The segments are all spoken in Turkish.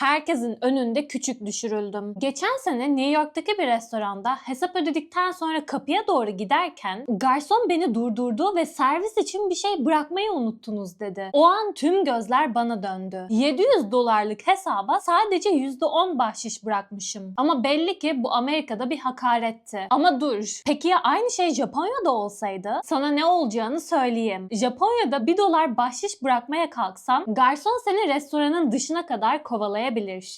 Herkesin önünde küçük düşürüldüm. Geçen sene New York'taki bir restoranda hesap ödedikten sonra kapıya doğru giderken garson beni durdurdu ve servis için bir şey bırakmayı unuttunuz dedi. O an tüm gözler bana döndü. 700 dolarlık hesaba sadece %10 bahşiş bırakmışım. Ama belli ki bu Amerika'da bir hakaretti. Ama dur. Peki ya aynı şey Japonya'da olsaydı? Sana ne olacağını söyleyeyim. Japonya'da 1 dolar bahşiş bırakmaya kalksan garson seni restoranın dışına kadar kovalayabilir.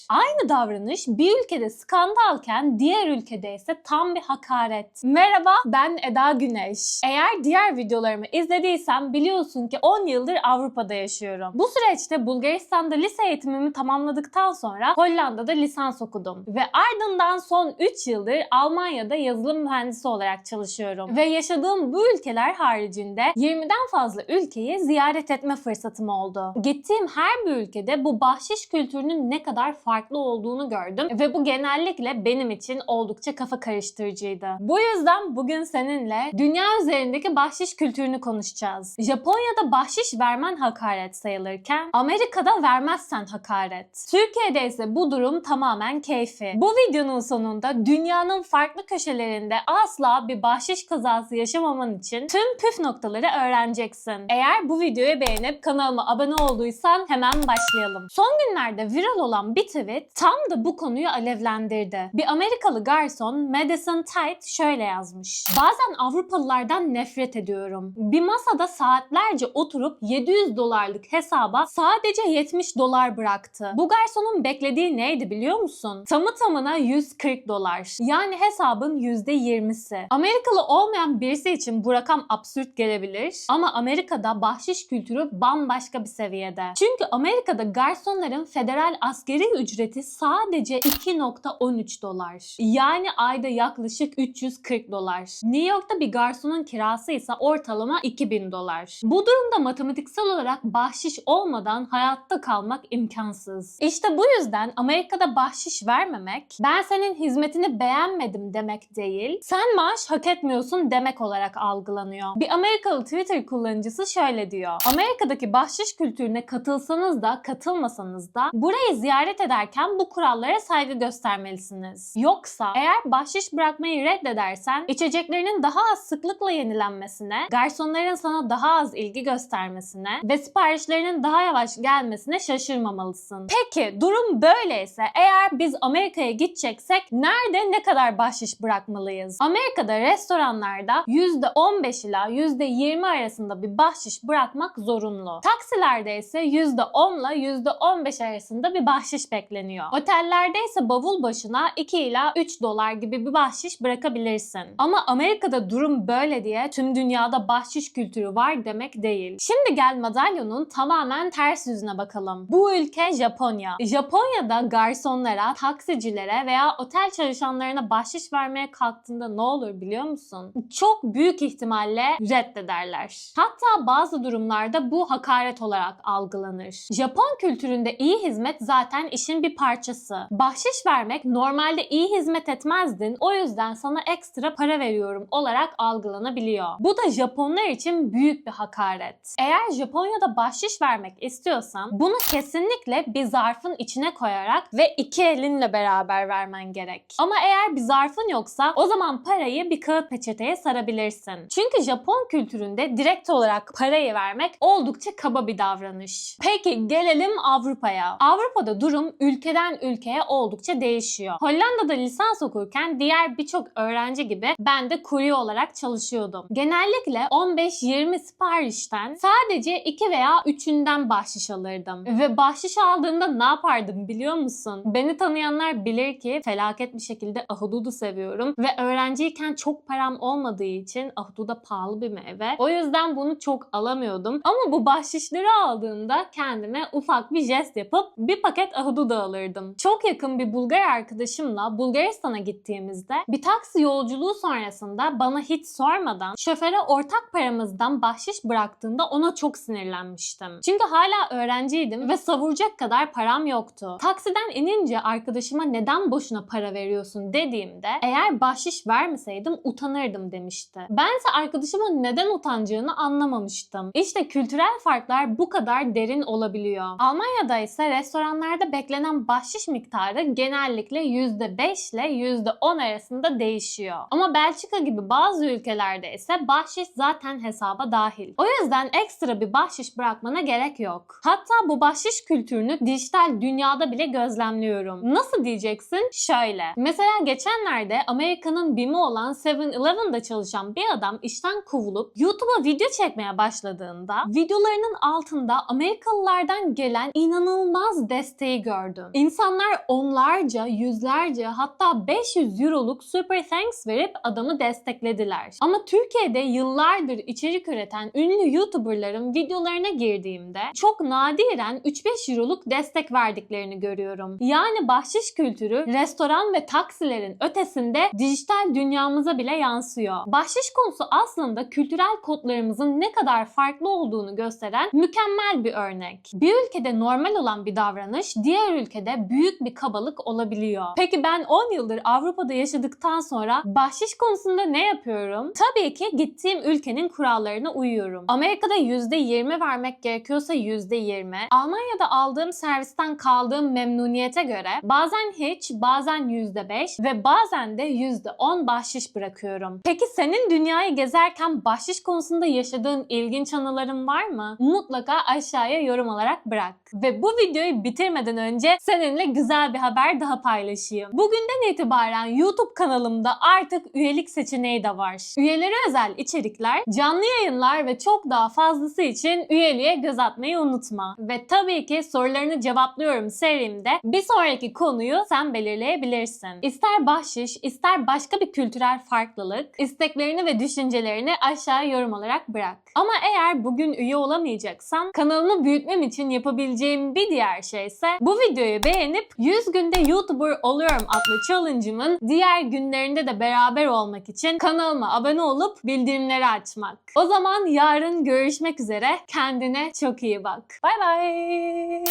Aynı davranış bir ülkede skandalken diğer ülkede ise tam bir hakaret. Merhaba ben Eda Güneş. Eğer diğer videolarımı izlediysen biliyorsun ki 10 yıldır Avrupa'da yaşıyorum. Bu süreçte Bulgaristan'da lise eğitimimi tamamladıktan sonra Hollanda'da lisans okudum. Ve ardından son 3 yıldır Almanya'da yazılım mühendisi olarak çalışıyorum. Ve yaşadığım bu ülkeler haricinde 20'den fazla ülkeyi ziyaret etme fırsatım oldu. Gittiğim her bir ülkede bu bahşiş kültürünün ne kadar farklı olduğunu gördüm ve bu genellikle benim için oldukça kafa karıştırıcıydı. Bu yüzden bugün seninle dünya üzerindeki bahşiş kültürünü konuşacağız. Japonya'da bahşiş vermen hakaret sayılırken Amerika'da vermezsen hakaret. Türkiye'de ise bu durum tamamen keyfi. Bu videonun sonunda dünyanın farklı köşelerinde asla bir bahşiş kazası yaşamaman için tüm püf noktaları öğreneceksin. Eğer bu videoyu beğenip kanalıma abone olduysan hemen başlayalım. Son günlerde viral olan bir tweet tam da bu konuyu alevlendirdi. Bir Amerikalı garson Madison Tite şöyle yazmış. Bazen Avrupalılardan nefret ediyorum. Bir masada saatlerce oturup 700 dolarlık hesaba sadece 70 dolar bıraktı. Bu garsonun beklediği neydi biliyor musun? Tamı tamına 140 dolar. Yani hesabın %20'si. Amerikalı olmayan birisi için bu rakam absürt gelebilir ama Amerika'da bahşiş kültürü bambaşka bir seviyede. Çünkü Amerika'da garsonların federal askeri ücreti sadece 2.13 dolar. Yani ayda yaklaşık 340 dolar. New York'ta bir garsonun kirası ise ortalama 2000 dolar. Bu durumda matematiksel olarak bahşiş olmadan hayatta kalmak imkansız. İşte bu yüzden Amerika'da bahşiş vermemek ben senin hizmetini beğenmedim demek değil, sen maaş hak etmiyorsun demek olarak algılanıyor. Bir Amerikalı Twitter kullanıcısı şöyle diyor. Amerika'daki bahşiş kültürüne katılsanız da katılmasanız da burayı ziyaret ederken bu kurallara saygı göstermelisiniz. Yoksa eğer bahşiş bırakmayı reddedersen içeceklerinin daha az sıklıkla yenilenmesine, garsonların sana daha az ilgi göstermesine ve siparişlerinin daha yavaş gelmesine şaşırmamalısın. Peki durum böyleyse eğer biz Amerika'ya gideceksek nerede ne kadar bahşiş bırakmalıyız? Amerika'da restoranlarda %15 ila %20 arasında bir bahşiş bırakmak zorunlu. Taksilerde ise %10 ile %15 arasında bir bahşiş bekleniyor. Otellerde ise bavul başına 2 ila 3 dolar gibi bir bahşiş bırakabilirsin. Ama Amerika'da durum böyle diye tüm dünyada bahşiş kültürü var demek değil. Şimdi gel madalyonun tamamen ters yüzüne bakalım. Bu ülke Japonya. Japonya'da garsonlara, taksicilere veya otel çalışanlarına bahşiş vermeye kalktığında ne olur biliyor musun? Çok büyük ihtimalle reddederler. Hatta bazı durumlarda bu hakaret olarak algılanır. Japon kültüründe iyi hizmet zaten işin bir parçası. Bahşiş vermek normalde iyi hizmet etmezdin o yüzden sana ekstra para veriyorum olarak algılanabiliyor. Bu da Japonlar için büyük bir hakaret. Eğer Japonya'da bahşiş vermek istiyorsan bunu kesinlikle bir zarfın içine koyarak ve iki elinle beraber vermen gerek. Ama eğer bir zarfın yoksa o zaman parayı bir kağıt peçeteye sarabilirsin. Çünkü Japon kültüründe direkt olarak parayı vermek oldukça kaba bir davranış. Peki gelelim Avrupa'ya. Avrupa'da durum ülkeden ülkeye oldukça değişiyor. Hollanda'da lisans okurken diğer birçok öğrenci gibi ben de kurye olarak çalışıyordum. Genellikle 15-20 siparişten sadece 2 veya 3'ünden bahşiş alırdım. Ve bahşiş aldığımda ne yapardım biliyor musun? Beni tanıyanlar bilir ki felaket bir şekilde ahududu seviyorum ve öğrenciyken çok param olmadığı için ahududa pahalı bir meyve. O yüzden bunu çok alamıyordum. Ama bu bahşişleri aldığımda kendime ufak bir jest yapıp bir paket ahududu alırdım. Çok yakın bir Bulgar arkadaşımla Bulgaristan'a gittiğimizde bir taksi yolculuğu sonrasında bana hiç sormadan şoföre ortak paramızdan bahşiş bıraktığında ona çok sinirlenmiştim. Çünkü hala öğrenciydim ve savuracak kadar param yoktu. Taksiden inince arkadaşıma neden boşuna para veriyorsun dediğimde eğer bahşiş vermeseydim utanırdım demişti. Bense arkadaşımın neden utancağını anlamamıştım. İşte kültürel farklar bu kadar derin olabiliyor. Almanya'da ise restoranlar ülkelerde beklenen bahşiş miktarı genellikle %5 ile %10 arasında değişiyor. Ama Belçika gibi bazı ülkelerde ise bahşiş zaten hesaba dahil. O yüzden ekstra bir bahşiş bırakmana gerek yok. Hatta bu bahşiş kültürünü dijital dünyada bile gözlemliyorum. Nasıl diyeceksin? Şöyle. Mesela geçenlerde Amerika'nın BİM'i olan 7-Eleven'da çalışan bir adam işten kovulup YouTube'a video çekmeye başladığında videolarının altında Amerikalılardan gelen inanılmaz desteği gördüm. İnsanlar onlarca, yüzlerce hatta 500 euroluk super thanks verip adamı desteklediler. Ama Türkiye'de yıllardır içerik üreten ünlü YouTuber'ların videolarına girdiğimde çok nadiren 3-5 euroluk destek verdiklerini görüyorum. Yani bahşiş kültürü restoran ve taksilerin ötesinde dijital dünyamıza bile yansıyor. Bahşiş konusu aslında kültürel kodlarımızın ne kadar farklı olduğunu gösteren mükemmel bir örnek. Bir ülkede normal olan bir davranış diğer ülkede büyük bir kabalık olabiliyor. Peki ben 10 yıldır Avrupa'da yaşadıktan sonra bahşiş konusunda ne yapıyorum? Tabii ki gittiğim ülkenin kurallarına uyuyorum. Amerika'da %20 vermek gerekiyorsa %20. Almanya'da aldığım servisten kaldığım memnuniyete göre bazen hiç, bazen %5 ve bazen de %10 bahşiş bırakıyorum. Peki senin dünyayı gezerken bahşiş konusunda yaşadığın ilginç anıların var mı? Mutlaka aşağıya yorum olarak bırak. Ve bu videoyu bitirmeden önce seninle güzel bir haber daha paylaşayım. Bugünden itibaren YouTube kanalımda artık üyelik seçeneği de var. Üyelere özel içerikler, canlı yayınlar ve çok daha fazlası için üyeliğe göz atmayı unutma. Ve tabii ki sorularını cevaplıyorum serimde bir sonraki konuyu sen belirleyebilirsin. İster bahşiş, ister başka bir kültürel farklılık, isteklerini ve düşüncelerini aşağı yorum olarak bırak. Ama eğer bugün üye olamayacaksan kanalımı büyütmem için yapabileceğim bir diğer şey ise bu videoyu beğenip 100 günde YouTuber oluyorum adlı challenge'ımın diğer günlerinde de beraber olmak için kanalıma abone olup bildirimleri açmak. O zaman yarın görüşmek üzere. Kendine çok iyi bak. Bay bay.